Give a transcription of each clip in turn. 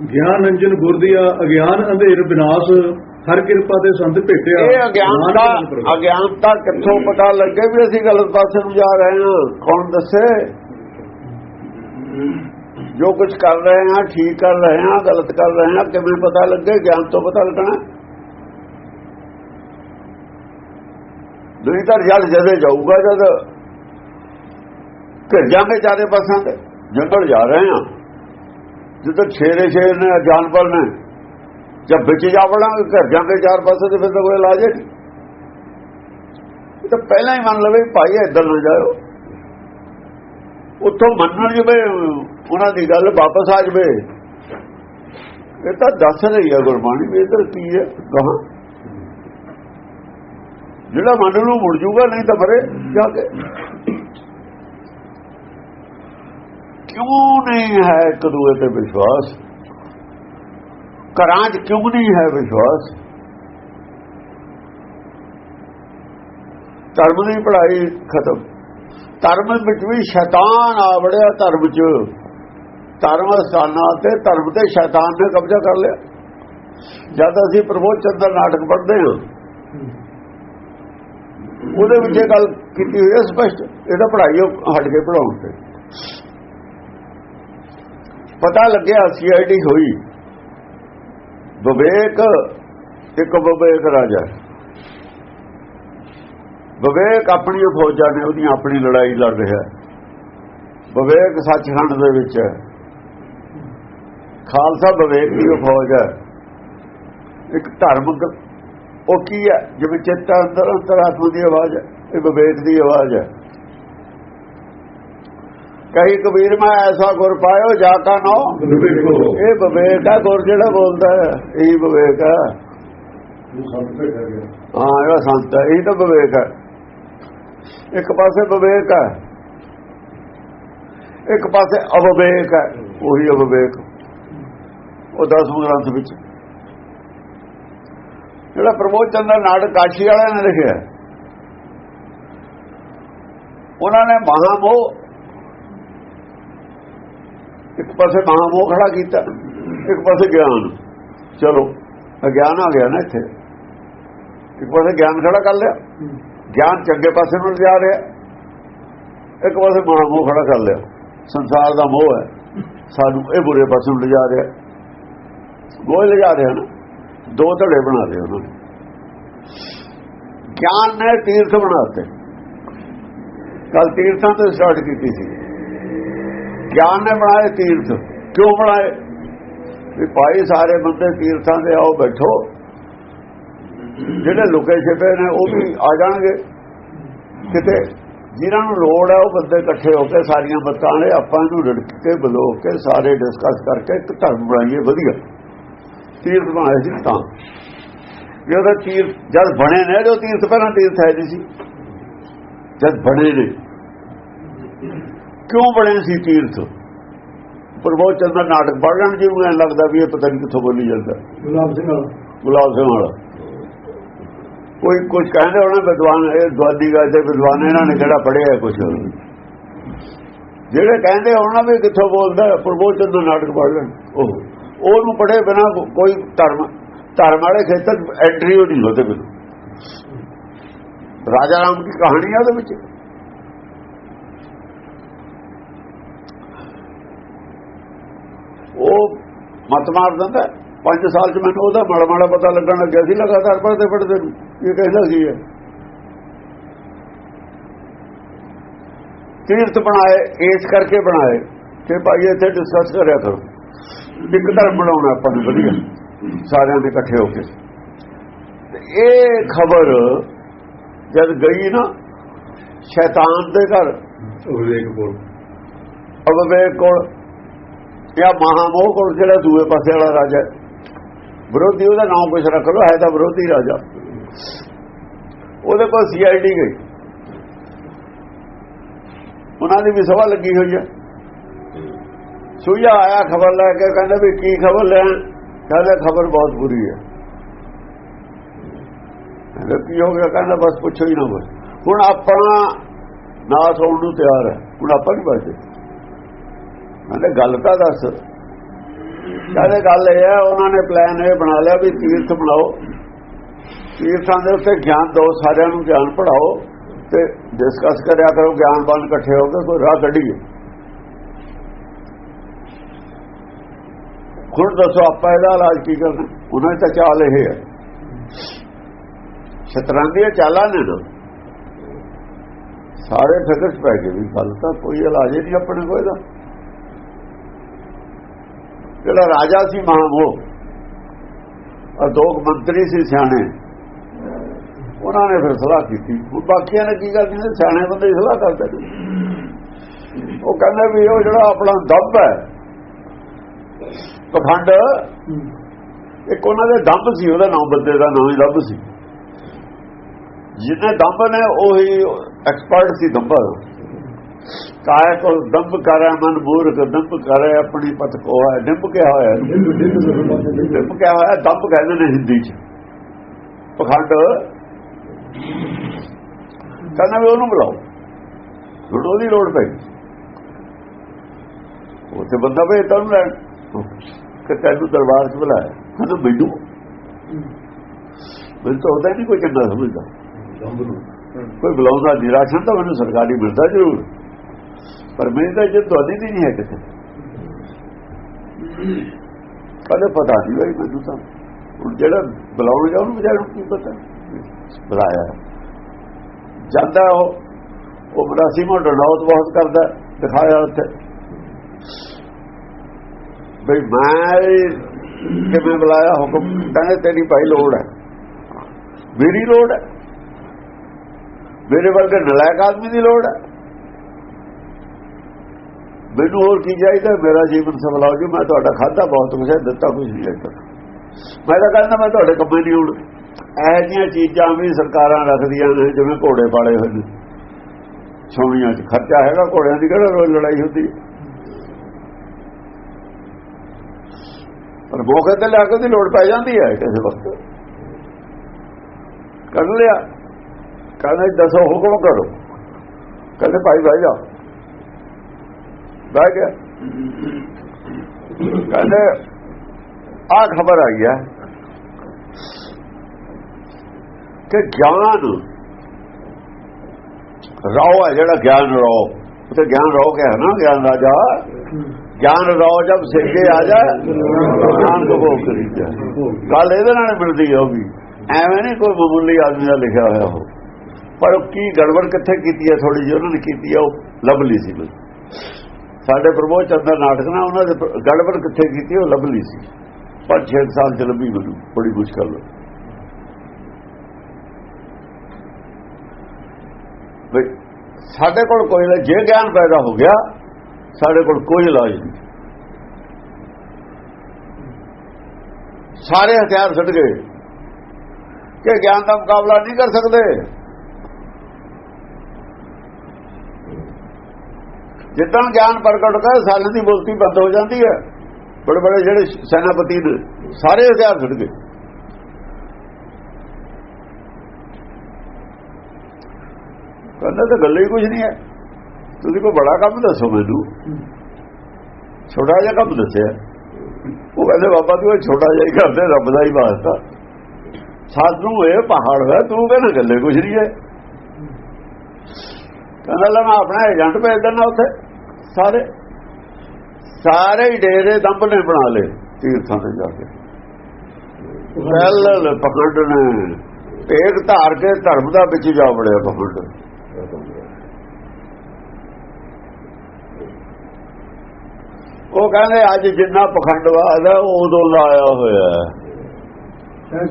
ਗਿਆਨ ਅੰਜਨ ਗੁਰਦੀਆ ਅਗਿਆਨ ਅੰਧੇਰ ਵਿਨਾਸ਼ ਹਰ ਕਿਰਪਾ ਤੇ ਸੰਤ ਭੇਟਿਆ। ਇਹ ਅਗਿਆਨਤਾ ਅਗਿਆਨਤਾ ਕਿੱਥੋਂ ਪਤਾ ਲੱਗੇ ਵੀ ਅਸੀਂ ਗਲਤ ਪਾਸੇ ਨੂੰ ਜਾ ਰਹੇ ਹਾਂ? ਕੌਣ ਦੱਸੇ? ਜੋ ਕੁਝ ਕਰ ਰਹੇ ਹਾਂ ਠੀਕ ਕਰ ਰਹੇ ਹਾਂ ਗਲਤ ਕਰ ਰਹੇ ਹਾਂ ਕਿਵੇਂ ਪਤਾ ਲੱਗੇ? ਗਿਆਨ ਤੋਂ ਪਤਾ ਲੱਗਣਾ ਨਹੀਂ ਤਾਂ ਜਲ ਜਦੇ ਜਾਊਗਾ ਜਦ। ਘਰ ਜਾਂਗੇ ਚਾਰੇ ਪਾਸਾਂ ਤੇ ਜੰਗਲ ਜਾ ਰਹੇ ਹਾਂ। ਜਿੱਦਾਂ ਛੇਰੇ ਛੇਰ ਨੇ, ਜਾਨਵਰ ਨੇ ਜਦ ਵਿੱਚ ਜਾ ਵੜਾਂਗੇ ਘਰ ਜਾਂਦੇ ਚਾਰ ਪਾਸੇ ਤੇ ਫਿਰ ਤਾਂ ਕੋਈ ਇਲਾਜ ਨਹੀਂ। ਇਹ ਤਾਂ ਪਹਿਲਾਂ ਹੀ ਮੰਨ ਲਵੇ ਭਾਈ ਇੱਧਰ ਨਾ ਜਾਓ ਉੱਥੋਂ ਮੰਨਣ ਜਵੇ ਉਹਨਾਂ ਦੀ ਗੱਲ ਵਾਪਸ ਆ ਜਵੇ। ਇਹ ਤਾਂ ਦੱਸ ਰਹੀ ਹੈ ਗੁਰਬਾਣੀ ਵੀ ਇੱਧਰ ਕੀ ਹੈ ਕਹਾਂ ਜਿਹੜਾ ਮੰਨ ਨੂੰ ਮੁੜ ਜੂਗਾ, ਨਹੀਂ ਤਾਂ ਮਰੇ ਜਾ ਕੇ। ਕਿਉਂ ਨਹੀਂ ਹੈ ਇੱਕ ਦੂਏ ਤੇ ਵਿਸ਼ਵਾਸ? ਘਰਾਂ 'ਚ ਕਿਉਂ ਨਹੀਂ ਹੈ ਵਿਸ਼ਵਾਸ? ਧਰਮ ਦੀ ਪੜ੍ਹਾਈ ਖਤਮ। ਧਰਮ ਵਿੱਚ ਵੀ ਸ਼ੈਤਾਨ ਆ ਵੜਿਆ ਧਰਮ 'ਚ। ਧਰਮ ਸਥਾਨਾਂ ਤੇ ਧਰਮ ਤੇ ਸ਼ੈਤਾਨ ਨੇ ਕਬਜ਼ਾ ਕਰ ਲਿਆ। ਜਦ ਅਸੀਂ ਪ੍ਰਬੋਧ ਚੰਦਰ ਨਾਟਕ ਪੜ੍ਹਦੇ ਹਾਂ, ਉਹਦੇ ਵਿੱਚ ਇਹ ਗੱਲ ਕੀਤੀ ਹੋਈ ਹੈ ਸਪਸ਼ਟ। ਇਹਦਾ ਪੜ੍ਹਾਈ ਹਟ ਕੇ ਪੜਾਉਣ ਤੇ। ਪਤਾ ਲੱਗਿਆ ਸੀਆਈਡੀ ਹੋਈ। ਵਿਵੇਕ, ਇੱਕ ਵਿਵੇਕ ਰਾਜਾ। ਵਿਵੇਕ ਆਪਣੀ ਫੌਜਾਂ ਨੇ ਉਹਦੀ ਆਪਣੀ ਲੜਾਈ ਲੜ ਰਿਹਾ। ਵਿਵੇਕ ਸੱਚਖੰਡ ਦੇ ਵਿੱਚ ਹੈ। ਖਾਲਸਾ ਵਿਵੇਕ ਦੀ ਉਹ ਫੌਜ ਹੈ। ਇੱਕ ਧਾਰਮਿਕ, ਉਹ ਕੀ ਹੈ? ਜਿਵੇਂ ਚਿੱਤ ਅੰਦਰ ਅੰਤਰਾਤਮਾ ਦੀ ਆਵਾਜ਼ ਹੈ। ਇਹ ਵਿਵੇਕ ਦੀ ਆਵਾਜ਼ ਹੈ। ਕਹੀ ਕਬੀਰ ਮੈਂ ਐਸਾ ਗੁਰ ਪਾਇਓ ਜਾ ਕਾ ਨੋ ਇਹ ਵਿਵੇਕ ਹੈ ਗੁਰ ਜਿਹੜਾ ਬੋਲਦਾ ਹੈ ਇਹ ਵਿਵੇਕ ਹੈ ਹਾਂ ਇਹ ਸੰਤ ਹੈ ਇਹ ਤਾਂ ਵਿਵੇਕ ਹੈ ਇੱਕ ਪਾਸੇ ਵਿਵੇਕ ਹੈ ਇੱਕ ਪਾਸੇ ਅਵਵੇਕ ਹੈ ਉਹੀ ਅਵਵੇਕ ਉਹ ਦਸਵੇਂ ਗ੍ਰੰਥ ਵਿੱਚ। ਜਿਹੜਾ ਪ੍ਰਮੋਦ ਚੰਦਰ ਨਾਟਕ ਕਾਸ਼ੀ ਵਾਲਿਆਂ ਨੇ ਲਿਖਿਆ ਉਹਨਾਂ ਨੇ ਮਹਾਮੋਹ ਇੱਕ ਪਾਸੇ ਮਹਾਮੋਹ ਖੜਾ ਕੀਤਾ, ਇੱਕ ਪਾਸੇ ਗਿਆਨ। ਚਲੋ ਅਗਿਆਨ ਆ ਗਿਆ ਨਾ ਇੱਥੇ। ਇੱਕ ਪਾਸੇ ਗਿਆਨ ਖੜਾ ਕਰ ਲਿਆ। ਗਿਆਨ ਚੰਗੇ ਪਾਸੇ ਨੂੰ ਜਾ ਰਿਹਾ। ਇੱਕ ਪਾਸੇ ਮਹਾਮੋਹ ਖੜਾ ਕਰ ਲਿਆ। ਸੰਸਾਰ ਦਾ ਮੋਹ ਹੈ। ਸਾਨੂੰ ਇਹ ਬੁਰੇ ਪਾਸੇ ਨੂੰ ਲਿਜਾ ਰਿਹਾ। ਮੋਹ ਲਿਜਾ ਰਿਹਾ ਨਾ। ਦੋ ਧੜੇ ਬਣਾ ਲਏ ਉਹਨਾਂ ਨੇ। ਗਿਆਨ ਨੇ ਤੀਰਥ ਬਣਾਤੇ ਕੱਲ ਤੀਰਥਾਂ ਤੋਂ ਸਟਾਰਟ ਕੀਤੀ ਸੀ। ਗਿਆਨ ਨੇ ਬਣਾਏ ਤੀਰਥ। ਕਿਉਂ ਬਣਾਏ? ਵੀ ਭਾਈ, ਸਾਰੇ ਬੰਦੇ ਤੀਰਥਾਂ ਦੇ ਆਓ, ਬੈਠੋ। ਜਿਹੜੇ ਲੁਕੇ ਛਿਪੇ ਨੇ, ਉਹ ਵੀ ਆ ਜਾਣਗੇ। ਕਿਤੇ ਜਿਨ੍ਹਾਂ ਨੂੰ ਲੋੜ ਹੈ, ਉਹ ਬੰਦੇ ਇਕੱਠੇ ਹੋ ਕੇ ਸਾਰੀਆਂ ਬੱਤਾਂ ਨੇ ਆਪਾਂ ਇਹਨੂੰ ਰੜਕ ਕੇ ਬਲੋ ਕੇ, ਸਾਰੇ ਡਿਸਕਸ ਕਰਕੇ ਇੱਕ ਧਰਮ ਬਣਾਈਏ, ਵਧੀਆ। ਤੀਰਥ ਬਣਾਏ ਸੀ ਤਾਂ। ਵੀ ਉਹਦਾ ਤੀਰਥ, ਜਦ ਬਣੇ ਨੇ ਜੋ ਤੀਰਥ ਪਹਿਲਾਂ ਤੀਰਥ ਹੈ ਜੀ ਸੀ। ਜਦ ਬਣੇ ਨੇ। ਕਿਉਂ ਬਣੇ ਸੀ ਤੀਰਥ? ਪ੍ਰਭੂ ਚੰਦਰ ਨਾਟਕ ਪੜ੍ਹਨ ਜਿਹਨੂੰ ਐਂ ਲੱਗਦਾ ਵੀ ਇਹ ਪਤਾ ਨਹੀਂ ਕਿੱਥੋਂ ਬੋਲੀ ਜਾਂਦਾ। ਗੁਲਾਬ ਸਿੰਘ ਵਾਲਾ। ਗੁਲਾਬ ਸਿੰਘ ਵਾਲਾ। ਕੋਈ ਕੁਝ ਕਹਿੰਦੇ ਹੋਣਾ ਵਿਦਵਾਨ ਇਹ ਦਵਾਦੀ ਗੱਲ ਤੇ ਵਿਦਵਾਨ ਇਹਨਾਂ ਨੇ ਕਿਹੜਾ ਪੜਿਆ ਕੁਝ ਜਿਹੜੇ ਕਹਿੰਦੇ ਹੋਣਾ ਵੀ ਕਿੱਥੋਂ ਬੋਲਦਾ ਪ੍ਰਭੂ ਚੰਦਰ ਨਾਟਕ ਪੜ੍ਹ ਲੈਣ। ਉਹ ਉਹਨੂੰ ਪੜੇ ਬਿਨਾ ਕੋਈ ਧਰਮ ਧਰਮ ਵਾਲੇ ਖੇਤਰ ਐਂਟਰੀ ਹੋ ਨਹੀਂ ਹੋਤੇ ਬਿਲਕੁਲ। ਰਾਜਾ ਰਾਮ ਦੀ ਕਹਾਣੀ ਆ ਉਹਦੇ ਵਿੱਚ। ਉਹ ਮਤ ਮਾਰ ਦਿੰਦਾ। ਪੰਜ ਸਾਲ ਚ ਮੈਨੂੰ ਉਹਦਾ ਮਾੜਾ ਮਾੜਾ ਪਤਾ ਲੱਗਣ ਲੱਗਿਆ ਸੀ ਲਗਾਤਾਰ ਪੜਦੇ ਪੜਦੇ ਨੂੰ। ਇਹ ਕਹਿੰਦਾ ਸੀ ਹੈ ਤੀਰਥ ਬਣਾਏ ਇਸ ਕਰਕੇ ਬਣਾਏ। ਕਿ ਭਾਈ ਇੱਥੇ ਡਿਸਕਸ ਕਰਿਆ ਕਰੋ। ਇੱਕ ਧਰਮ ਬਣਾਉਣਾ ਆਪਾਂ ਨੂੰ ਵਧੀਆ। ਸਾਰਿਆਂ ਦੇ ਇਕੱਠੇ ਹੋ ਕੇ। ਤੇ ਇਹ ਖਬਰ ਜਦ ਗਈ ਨਾ ਸ਼ੈਤਾਨ ਦੇ ਘਰ। ਵਿਵੇਕ ਕੋਲ। ਅਵਵੇਕ ਕੋਲ। ਜਾਂ ਮਹਾਮੋਹ ਕੋਲ ਜਿਹੜਾ ਦੂਏ ਪਾਸੇ ਵਾਲਾ ਰਾਜਾ ਵਿਰੋਧੀ ਉਹਦਾ ਨਾਮ ਕੁਛ ਰੱਖ ਲਓ, ਹੈ ਤਾਂ ਵਿਰੋਧੀ ਰਾਜਾ। ਉਹਦੇ ਕੋਲ ਸੀਆਈਡੀ ਗਈ। ਉਹਨਾਂ ਦੀ ਵੀ ਸਭਾ ਲੱਗੀ ਹੋਈ ਹੈ। ਸੁਈਆ ਆਇਆ ਖਬਰ ਲੈ ਕੇ, ਕਹਿੰਦਾ ਵੀ ਕੀ ਖਬਰ ਲੈਣ? ਕਹਿੰਦਾ, ਖਬਰ ਬਹੁਤ ਬੁਰੀ ਹੈ। ਕਹਿੰਦਾ, ਕੀ ਹੋ ਗਿਆ? ਕਹਿੰਦਾ, ਬਸ ਪੁੱਛੋ ਹੀ ਨਾ ਬਸ ਹੁਣ ਆਪਣਾ ਨਾਸ ਹੋਣ ਨੂੰ ਤਿਆਰ ਹੈ। ਹੁਣ ਆਪਾਂ ਨਹੀਂ ਬਚੇ ਕਹਿੰਦੇ ਗੱਲ ਤਾਂ ਦੱਸ। ਕਹਿੰਦੇ, ਗੱਲ ਇਹ ਹੈ, ਉਹਨਾਂ ਨੇ ਪਲਾਨ ਇਹ ਬਣਾ ਲਿਆ ਵੀ ਤੀਰਥ ਬਣਾਓ। ਤੀਰਥਾਂ ਦੇ ਉੱਤੇ ਗਿਆਨ ਦਿਓ ਸਾਰਿਆਂ ਨੂੰ ਗਿਆਨ ਪੜਾਓ ਤੇ ਡਿਸਕਸ ਕਰਿਆ ਕਰੋ ਗਿਆਨਵਾਨ ਇਕੱਠੇ ਹੋ ਕੇ ਕੋਈ ਰਾਹ ਕੱਢੀਏ। ਹੁਣ ਦੱਸੋ, ਆਪਾਂ ਇਹਦਾ ਇਲਾਜ ਕੀ ਕਰਨਾ? ਉਹਨਾਂ ਦੀ ਤਾਂ ਚਾਲ ਇਹ ਹੈ। ਸ਼ਤਰੰਗੀਆਂ ਚਾਲਾਂ ਨੇ ਨਾ। ਸਾਰੇ ਫਿਕਰ ਪੈ ਗਏ ਵੀ ਗੱਲ ਤਾਂ ਕੋਈ ਇਲਾਜ ਹੀ ਨਹੀਂ ਆਪਣੇ ਕੋਲ ਇਹਦਾ। ਜਿਹੜਾ ਰਾਜਾ ਸੀ ਮਹਾਮੋਹ ਔਰ ਦੋ ਮੰਤਰੀ ਸੀ ਸਿਆਣੇ, ਉਹਨਾਂ ਨੇ ਫਿਰ ਸਲਾਹ ਕੀਤੀ। ਬਾਕੀਆਂ ਨੇ ਕੀ ਕਰਨੀ ਸੀ ਸਿਆਣੇ ਬੰਦੇ ਸਲਾਹ ਕਰਦੇ ਨੇ। ਉਹ ਕਹਿੰਦੇ ਵੀ ਉਹ ਜਿਹੜਾ ਆਪਣਾ ਦੰਬ ਹੈ, ਪਖੰਡ, ਇੱਕ ਉਹਨਾਂ ਦੇ ਦੰਬ ਸੀ, ਉਹਦਾ ਨਾਮ ਬੰਦੇ ਦਾ ਨਾਮ ਹੀ ਦੰਬ ਸੀ। ਜਿਹਨੇ ਦੰਬ ਨੇ, ਉਹੀ ਐਕਸਪਰਟ ਸੀ ਦੰਬਾ ਕਾਇ ਕੋ ਦੰਬ ਕਰੇ ਮਨ ਮੂਰਖ ਦੰਬ ਕਰੇ ਆਪਣੀ ਪਤ ਕੋ ਹੈ। ਡੰਬ ਕਿਆ ਹੋਇਆ? ਡੰਬ ਕਿਆ ਹੋਇਆ? ਦੰਬ ਕਹਿੰਦੇ ਨੇ ਹਿੰਦੀ ਚ। ਪਖੰਡ। ਕਹਿੰਦਾ ਵੀ ਉਹਨੂੰ ਬੁਲਾਓ। ਹੁਣ ਉਹਦੀ ਲੋੜ ਪਈ। ਉੱਥੇ ਬੰਦਾ ਭੇਜ ਤੈਨੂੰ ਲੈਣ। ਕਿ ਤੈਨੂੰ ਦਰਬਾਰ 'ਚ ਬੁਲਾਇਆ। ਕਹਿੰਦਾ ਮੈਨੂੰ? ਮੈਨੂੰ ਤਾਂ ਉਹਦਾ ਨਹੀਂ ਕੋਈ ਚੰਗਾ ਸਮਝਦਾ। ਕੋਈ ਬੁਲਾਉਂਦਾ ਨਹੀਂ। ਰਾਸ਼ਨ ਤਾਂ ਮੈਨੂੰ ਸਰਕਾਰੀ ਮਿਲਦਾ ਜ਼ਰੂਰ। ਪਰ ਮੈਨੂੰ ਤਾਂ ਜੇ ਤੁਹਾਡੀ ਦੀ ਨਹੀਂ ਹੈ ਕਿਤੇ ਕਦੇ ਪਤਾ ਨਹੀਂ ਬਈ ਮੈਨੂੰ ਤਾਂ ਹੁਣ ਜਿਹੜਾ ਬੁਲਾਉਣ ਜਾ ਉਹਨੂੰ ਵਿਚਾਰ ਨੂੰ ਕੀ ਪਤਾ ਬੁਲਾਇਆ ਜਾਂਦਾ ਉਹ ਉਹ ਬਰਾਸੀ ਮੋਢ ਡੌਤ ਬਹੁਤ ਕਰਦਾ ਦਿਖਾਇਆ ਉੱਥੇ ਬਈ ਮੈਂ ਕਿਵੇਂ ਬੁਲਾਇਆ ਹੁਕਮ ਕਹਿੰਦੇ ਤੇਰੀ ਭਾਈ ਲੋੜ ਹੈ ਮੇਰੀ ਲੋੜ ਹੈ ਮੇਰੇ ਵਰਗੇ ਨਲਾਇਕ ਆਦਮੀ ਦੀ ਲੋੜ ਹੈ ਮੈਨੂੰ ਹੋਰ ਕੀ ਚਾਹੀਦਾ? ਮੇਰਾ ਜੀਵਨ ਸਫਲਾਓ ਜੀ ਮੈਂ ਤੁਹਾਡਾ ਖਾਦਾ ਬਹੁਤ ਕੁਝ ਦਿੱਤਾ ਕੁਝ ਨਹੀਂ ਹੈ ਮੈਂ ਤਾਂ ਕਹਿੰਦਾ ਮੈਂ ਤੁਹਾਡੇ ਕੰਮੇ ਨਹੀਂ ਹੁਣ ਇਹ ਜੀਆਂ ਚੀਜ਼ਾਂ ਵੀ ਸਰਕਾਰਾਂ ਰੱਖਦੀਆਂ ਨੇ, ਜਿਵੇਂ ਘੋੜੇ ਪਾਲੇ ਹੋਏ ਨੇ। ਛਾਉਣੀਆਂ 'ਚ ਖਰਚਾ ਹੈਗਾ, ਘੋੜਿਆਂ ਦੀ ਕਿਹੜਾ ਰੋਜ਼ ਲੜਾਈ ਹੁੰਦੀ ਪਰ ਮੌਕੇ ਤੇ ਲੈ ਕੇ ਦੀ ਲੋੜ ਪੈ ਜਾਂਦੀ ਹੈ, ਕਿਸੇ ਵਕਤ। ਕਰ ਲਿਆ। ਕਹਿੰਦੇ ਦੱਸੋ ਹੁਕਮ ਕਰੋ। ਕਹਿੰਦੇ ਭਾਈ ਭਾਈ ਜਾ ਬਹਿ ਗਿਆ। ਕਹਿੰਦੇ ਆ ਖਬਰ ਆਈ ਹੈ ਕਿ ਗਿਆਨ ਰਾਓ ਹੈ ਜਿਹੜਾ ਗਿਆਨ ਰਾਓ ਤੇ ਗਿਆਨ ਰਾਓ ਕਿਹਾ ਨਾ, ਗਿਆਨ ਰਾਜਾ। ਗਿਆਨ ਰਾਓ ਜਦ ਸਿੱਖੇ ਆ ਜਾ ਗਿਆਨ ਕੋ ਕਰੀ ਜਾ ਗੱਲ ਇਹਦੇ ਨਾਲ ਮਿਲਦੀ ਹੈ ਉਹ ਵੀ। ਐਵੇਂ ਨਹੀਂ ਕੋਈ ਮਾਮੂਲੀ ਆਦਮੀ ਦਾ ਲਿਖਿਆ ਹੋਇਆ ਹੋ ਪਰ ਕੀ ਗੜਬੜ ਕਿੱਥੇ ਕੀਤੀ ਹੈ ਥੋੜੀ ਜਿਹੀ ਉਹਨਾਂ ਨੇ ਕੀਤੀ ਹੈ ਉਹ ਲੱਭ ਲਈ ਸੀ। ਬਈ ਸਾਡੇ ਪ੍ਰਭੂ ਚੰਦਰ ਨਾਟਕ ਨਾਲ ਉਹਨਾਂ ਦੇ ਗੜਬੜ ਕਿੱਥੇ ਕੀਤੀ, ਉਹ ਲੱਭ ਲਈ ਸੀ। ਪਰ 6 ਸਾਲ ਚ ਲੱਭੀ ਮੈਨੂੰ, ਬੜੀ ਮੁਸ਼ਕਲ ਬਈ ਸਾਡੇ ਕੋਲ ਕੋਈ ਨਾ, ਜੇ ਗਿਆਨ ਪੈਦਾ ਹੋ ਗਿਆ, ਸਾਡੇ ਕੋਲ ਕੋਈ ਇਲਾਜ ਨਹੀਂ। ਸਾਰੇ ਹਥਿਆਰ ਛੱਡ ਗਏ। ਕਿ ਗਿਆਨ ਦਾ ਮੁਕਾਬਲਾ ਨਹੀਂ ਕਰ ਸਕਦੇ। ਜਿੱਦਾਂ ਗਿਆਨ ਪ੍ਰਗਟ ਕਰ ਸਾਲਾਂ ਦੀ ਬੋਲਤੀ ਬੰਦ ਹੋ ਜਾਂਦੀ ਹੈ। ਬੜੇ ਬੜੇ ਜਿਹੜੇ ਸੈਨਾਪਤੀ ਨੇ, ਸਾਰੇ ਹਥਿਆਰ ਛੱਡ ਗਏ। ਕਹਿੰਦਾ ਤਾਂ ਗੱਲ ਹੀ ਕੁਝ ਨਹੀਂ ਹੈ। ਤੁਸੀਂ ਕੋਈ ਬੜਾ ਕੰਮ ਦੱਸੋ ਮੈਨੂੰ। ਛੋਟਾ ਜਿਹਾ ਕੰਮ ਦੱਸਿਆ। ਉਹ ਕਹਿੰਦੇ, ਬਾਬਾ ਤੂੰ ਇਹ ਛੋਟਾ ਜਿਹਾ ਹੀ ਕਰਦੇ, ਰੱਬ ਦਾ ਹੀ ਵਾਸਤਾ। ਸਾਧੂ ਇਹ ਪਹਾੜ ਹੈ, ਤੂੰ ਕਹਿੰਦਾ ਗੱਲੇ ਕੁਝ ਨਹੀਂ ਹੈ। ਕਹਿੰਦਾ ਲੈ ਮੈਂ ਆਪਣਾ ਏਜੰਟ ਭੇਜ ਦਿੰਦਾ ਉੱਥੇ। ਸਾਰੇ ਸਾਰੇ ਹੀ ਡੇਰੇ ਦੰਬ ਨੇ ਬਣਾ ਲਏ ਤੀਰਥਾਂ ਤੇ ਜਾ ਕੇ। ਪਹਿਲ ਪਕੜ ਨੇ ਏਕ ਧਾਰ ਕੇ ਧਰਮ ਦਾ ਵਿੱਚ ਜਾ ਵੜਿਆ ਪਕੜ ਉਹ ਕਹਿੰਦੇ ਅੱਜ ਜਿੰਨਾ ਪਖੰਡਵਾਦ ਹੈ ਉਹ ਉਦੋਂ ਲਾਇਆ ਹੋਇਆ ਹੈ।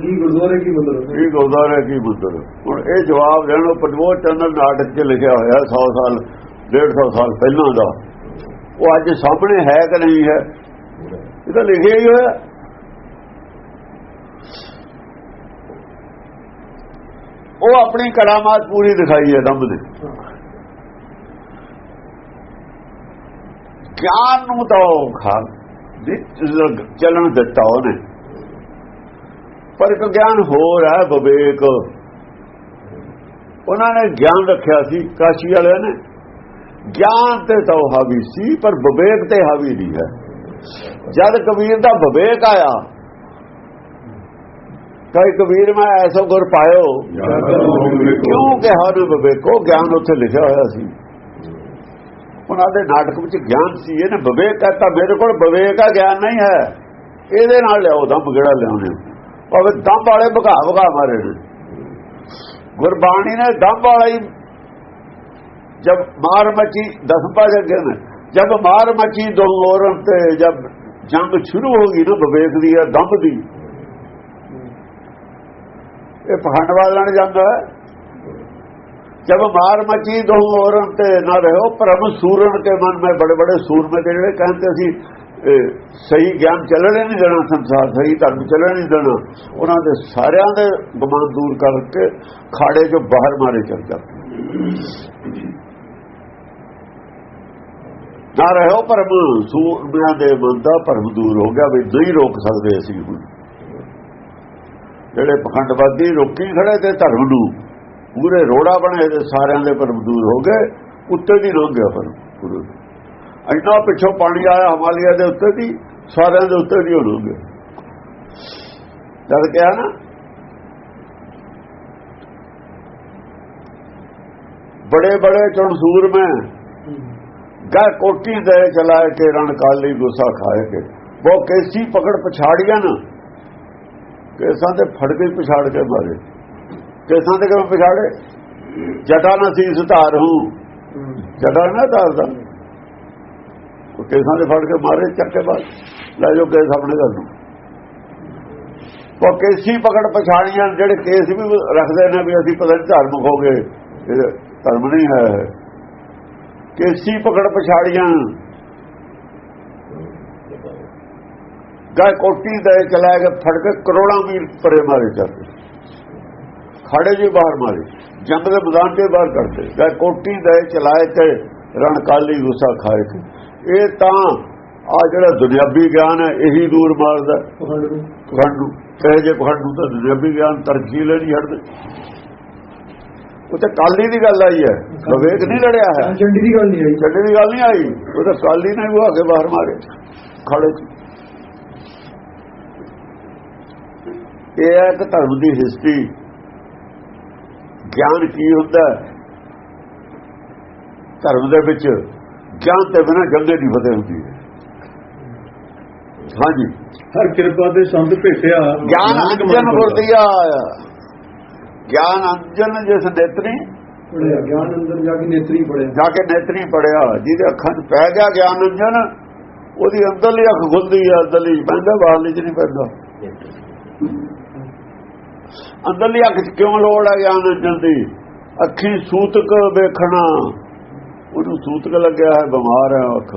ਕੀ ਗੁਰਦੁਆਰੇ ਕੀ ਮੰਦਰ ਕੀ ਗੁਰਦਾਰੇ ਕੀ ਬੁੱਧਰ ਹੁਣ ਇਹ ਜਵਾਬ ਦੇਣੋ ਪਟਵੋ ਚੰਦਰ ਨਾਟਕ 'ਚ ਲਿਖਿਆ ਹੋਇਆ 100 ਸਾਲ 150 ਸਾਲ ਪਹਿਲਾਂ ਦਾ। ਉਹ ਅੱਜ ਸਾਹਮਣੇ ਹੈ ਕਿ ਨਹੀਂ ਹੈ? ਇਹ ਤਾਂ ਲਿਖਿਆ ਹੀ ਹੋਇਆ। ਉਹ ਆਪਣੀ ਕਰਾਮਾਤ ਪੂਰੀ ਦਿਖਾਈ ਹੈ ਦੰਬ ਨੇ ਗਿਆਨ ਨੂੰ ਤਾਂ ਔਖਾ ਖਾ ਚੱਲਣ ਦਿੱਤਾ ਉਹਨੇ। ਪਰ ਇੱਕ ਗਿਆਨ ਹੋਰ ਹੈ, ਵਿਵੇਕ। ਉਹਨਾਂ ਨੇ ਗਿਆਨ ਰੱਖਿਆ ਸੀ, ਕਾਸ਼ੀ ਵਾਲਿਆਂ ਨੇ। ਗਿਆਨ ਤੇ ਤਾਂ ਉਹ ਹਾਵੀ ਸੀ, ਪਰ ਵਿਵੇਕ ਤੇ ਹਾਵੀ ਨਹੀਂ ਹੈ। ਜਦ ਕਬੀਰ ਦਾ ਵਿਵੇਕ ਆਇਆ ਕਈ ਕਬੀਰ, ਮੈਂ ਐਸੋ ਗੁਰ ਪਾਇਓ ਕਿਉਂ ਕਿਹਾ ਨੇ ਵਿਵੇਕੋ? ਗਿਆਨ ਉੱਥੇ ਲਿਖਿਆ ਹੋਇਆ ਸੀ। ਉਹਨਾਂ ਦੇ ਨਾਟਕ ਵਿੱਚ ਗਿਆਨ ਸੀ, ਇਹਨੇ ਵਿਵੇਕ ਕਹਤਾ, ਮੇਰੇ ਕੋਲ ਵਿਵੇਕ ਆ, ਗਿਆਨ ਨਹੀਂ ਹੈ। ਇਹਦੇ ਨਾਲ ਲਿਆਓ ਦਮ ਕਿਹੜਾ ਲਿਆਉਣੇ ਭਾਵੇਂ ਦਮ ਵਾਲੇ ਭਗਾ ਭਗਾ ਮਾਰੇ ਨੇ। ਗੁਰਬਾਣੀ ਨੇ ਦਮ ਵਾਲਾ ਹੀ ਜਬ ਮਾਰ ਮਚੀ ਦਸਪਾ ਜਗੇ ਨੇ। ਜਬ ਮਾਰ ਮਚੀ ਦੋ ਔਰਨ ਤੇ ਜਬ ਜੰਗ ਸ਼ੁਰੂ ਹੋ ਗਈ ਨਾ ਵਿਵੇਕ ਦੀ ਹੈ ਦੰਬ ਦੀ। ਇਹ ਪਖੰਡ ਵਾਲਣ ਜਾਂਦਾ ਜਬ ਮਾਰ ਮਚੀ ਦੋ ਔਰਨ ਤੇ ਨਾ ਰਹੋ, ਪਰਮ ਸੂਰਨ ਕੇ ਮਨ ਮੈਂ ਬੜੇ ਬੜੇ ਸੂਰਮੇ ਦੇ ਜਿਹੜੇ ਕਹਿੰਦੇ ਅਸੀਂ ਸਹੀ ਗਿਆਨ ਚੱਲਣੇ ਨਹੀਂ ਦੇਣਾ, ਸੰਸਾਰ ਸਹੀ ਧਰਮ ਚੱਲਣ ਨਹੀਂ ਦੇਣਾ, ਉਹਨਾਂ ਦੇ ਸਾਰਿਆਂ ਦੇ ਗੁਮਾਨ ਦੂਰ ਕਰਕੇ ਖਾੜੇ ਚੋਂ ਬਾਹਰ ਮਾਰੇ ਚੱਲ ਜਾਂਦੇ। ਨਾ ਰਹੋ ਪਰਮ ਸੂਰਮਿਆਂ ਦੇ ਮਨ ਦਾ ਭਰਮ ਦੂਰ ਹੋ ਗਿਆ ਵੀ ਨਹੀਂ ਰੋਕ ਸਕਦੇ ਅਸੀਂ ਹੁਣ। ਜਿਹੜੇ ਪਖੰਡਵਾਦੀ ਰੋਕੀ ਖੜੇ ਤੇ ਧਰਮ ਨੂੰ, ਪੂਰੇ ਰੋੜਾ ਬਣੇ ਤੇ ਸਾਰਿਆਂ ਦੇ ਭਰਮ ਦੂਰ ਹੋ ਗਏ, ਉੱਤੇ ਦੀ ਰੁਕ ਗਿਆ ਪਰ ਪੂਰੇ ਇੰਨਾ ਪਿੱਛੋਂ ਪਾਣੀ ਆਇਆ ਹਿਮਾਲਿਆ ਦੇ ਉੱਤੇ ਦੀ ਸਾਰਿਆਂ ਦੇ ਉੱਤੇ ਦੀ ਹੋ ਗਏ ਜਦ ਕਿਹਾ ਨਾ? ਬੜੇ ਬੜੇ ਚਣਸੂਰ ਮੈਂ ਕਹਿ ਕੋਟੀ ਦੇ ਚਲਾਏ ਕੇ ਰਣ ਕਾਲੀ ਗੁੱਸਾ ਖਾਏ ਕੇ। ਉਹ ਕੇਸੀ ਪਕੜ ਪਛਾੜੀਆਂ ਨਾ। ਕੇਸਾਂ ਤੇ ਫੜ ਕੇ ਪਛਾੜ ਕੇ ਮਾਰੇ। ਕੇਸਾਂ ਤੇ ਕਿਵੇਂ ਪਛਾੜੇ? ਜਟਾ ਨਾ ਸੀਸ ਧਾਰ ਹੂੰ। ਜਟਾ ਨਾ ਧਾਰਦਾ ਉਹ ਕੇਸਾਂ ਦੇ ਫੜ ਕੇ ਮਾਰੇ, ਚੱਕੇ ਬਾਅਦ। ਲੈ ਜੋ ਕੇਸ ਆਪਣੇ ਘਰ ਨੂੰ। ਉਹ ਕੇਸੀ ਪਕੜ ਪਛਾੜੀਆਂ ਜਿਹੜੇ ਕੇਸ ਵੀ ਰੱਖਦੇ ਨੇ ਵੀ ਅਸੀਂ ਪਤਾ ਨਹੀਂ ਧਾਰਮਿਕ ਹੋ ਗਏ ਧਰਮ ਨਹੀਂ ਹੈ ਕੇਸੀ ਪਕੜ ਪਛਾੜੀਆਂ। ਗਾਇ ਕੋਟੀ ਦੇ ਚਲਾ ਕੇ ਫੜ ਕੇ ਕਰੋੜਾਂ ਵੀਰ ਪਰੇ ਮਾਰੇ ਜਾਂਦੇ। ਖੜੇ ਜੀ ਬਾਹਰ ਮਾਰੇ। ਜੰਗ ਦੇ ਮੈਦਾਨ ਤੇ ਬਾਹਰ ਕਰਦੇ। ਗਾਇ ਕੋਟੀ ਦੇ ਚਲਾਏ ਤੇ ਰਣ ਕਾਲੀ ਗੁੱਸਾ ਖਾਏ ਤੇ ਇਹ ਤਾਂ ਆ ਜਿਹੜਾ ਦੁਨਿਆਵੀ ਗਿਆਨ ਹੈ ਇਹੀ ਦੂਰ ਮਾਰਦਾ। ਪਖੰਡ। ਨੂੰ ਕਹੇ ਜੇ ਪਖੰਡ ਨੂੰ ਤਾਂ ਦੁਨਿਆਵੀ ਗਿਆਨ ਤਰਜੀਹ ਲੈਣੀ ਹਟਦੇ ਉਹ ਤਾਂ ਕਾਲੀ ਦੀ ਗੱਲ ਆਈ ਹੈ। ਵਿਵੇਕ ਨਹੀਂ ਲੜਿਆ ਹੈ। ਚੰਡੀ ਦੀ ਗੱਲ ਨਹੀਂ ਆਈ। ਛੱਡੇ ਦੀ ਗੱਲ ਨਹੀਂ ਆਈ। ਉਹ ਤਾਂ ਕਾਲੀ ਨੇ ਉਹ ਅੱਗੇ ਬਾਹਰ ਮਾਰੇ। ਖੜੇ ਇਹ ਹੈ ਕਿ ਧਰਮ ਦੀ ਹਿਸਟਰੀ ਗਿਆਨ ਕੀ ਹੁੰਦਾ? ਧਰਮ ਦੇ ਵਿੱਚ ਗਿਆਨ ਤੇ ਬਿਨਾਂ ਜੰਗੇ ਦੀ ਫਤਿਹ ਹੁੰਦੀ ਹੈ। ਹਾਂਜੀ। ਹਰ ਕਿਰਪਾ ਦੇ ਸੰਤ ਭੇਟਿਆ। ਗਿਆਨ ਕਰਦਾ। ਗੁਰਦੀਆ ਗਿਆਨ ਅੰਜਨ ਜਿਸ ਨੇਤਰੀ ਪੜਿਆ ਗਿਆਨ ਅੰਦਰ ਜਾ ਕੇ ਨੇਤਰੀ ਪੜਿਆ। ਜਾ ਕੇ ਨੇਤਰੀ ਪੜਿਆ ਜਿਹਦੇ ਅੱਖਾਂ 'ਚ ਪੈ ਗਿਆ ਗਿਆਨ ਅੰਜਨ ਉਹਦੀ ਅੰਦਰਲੀ ਅੱਖ ਖੁੱਲਦੀ ਹੈ ਅੰਦਰਲੀ ਪੈਂਦਾ ਬਾਹਰਲੀ 'ਚ ਨਹੀਂ ਪੈਂਦਾ ਅੰਦਰਲੀ ਅੱਖ 'ਚ ਕਿਉਂ ਲੋੜ ਹੈ ਗਿਆਨ ਅੰਜਨ ਦੀ? ਅੱਖੀ ਸੂਤਕ ਵੇਖਣਾ। ਉਹਨੂੰ ਸੂਤਕ ਲੱਗਿਆ ਹੈ ਬਿਮਾਰ ਹੈ ਅੱਖ।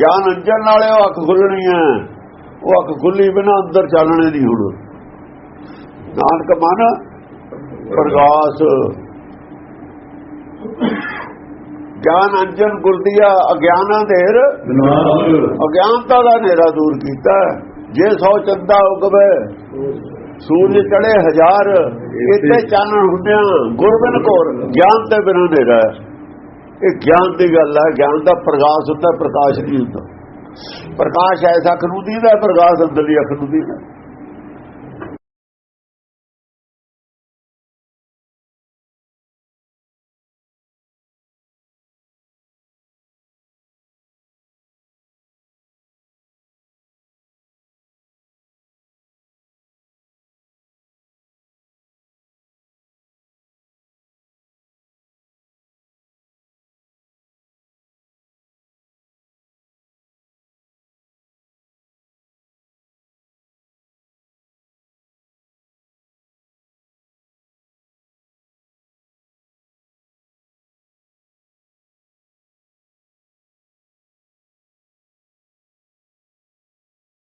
ਗਿਆਨ ਅੰਜਨ ਨਾਲੇ ਉਹ ਅੱਖ ਖੁੱਲਣੀ ਹੈ। ਉਹ ਅੱਖ ਖੁੱਲੀ ਬਿਨਾ ਅੰਦਰ ਚੱਲਣੇ ਨਹੀਂ ਹੁਣ। ਨਾਨਕ ਮਨ ਪ੍ਰਗਾਸ। ਗਿਆਨ ਅੰਜਨ ਗੁਰਦੀਆ ਅਗਿਆਨਾਂ ਦੇਰ। ਅਗਿਆਨਤਾ ਦਾ ਹਨੇਰਾ ਦੂਰ ਕੀਤਾ। ਜੇ ਸੌ ਚੰਦਾ ਉਗਵੇ, ਸੂਰਜ ਚੜੇ ਹਜ਼ਾਰ, ਇੱਥੇ ਚਾਨਣ ਹੁੰਦਿਆਂ ਗੁਰਬਿਨ ਕੋਰ, ਗਿਆਨ ਤੇ ਬਿਨਾਂ ਹਨੇਰਾ ਹੈ। ਇਹ ਗਿਆਨ ਦੀ ਗੱਲ ਹੈ, ਗਿਆਨ ਦਾ ਪ੍ਰਕਾਸ਼ ਹੁੰਦਾ, ਪ੍ਰਕਾਸ਼ ਨਹੀਂ ਹੁੰਦਾ। ਪ੍ਰਕਾਸ਼ ਐਸਾ ਅੱਖ ਨੂੰ ਦੀਦਾ ਪ੍ਰਕਾਸ਼ ਅੰਦਰਲੀ ਅੱਖ ਨੂੰ ਦੀਦਾ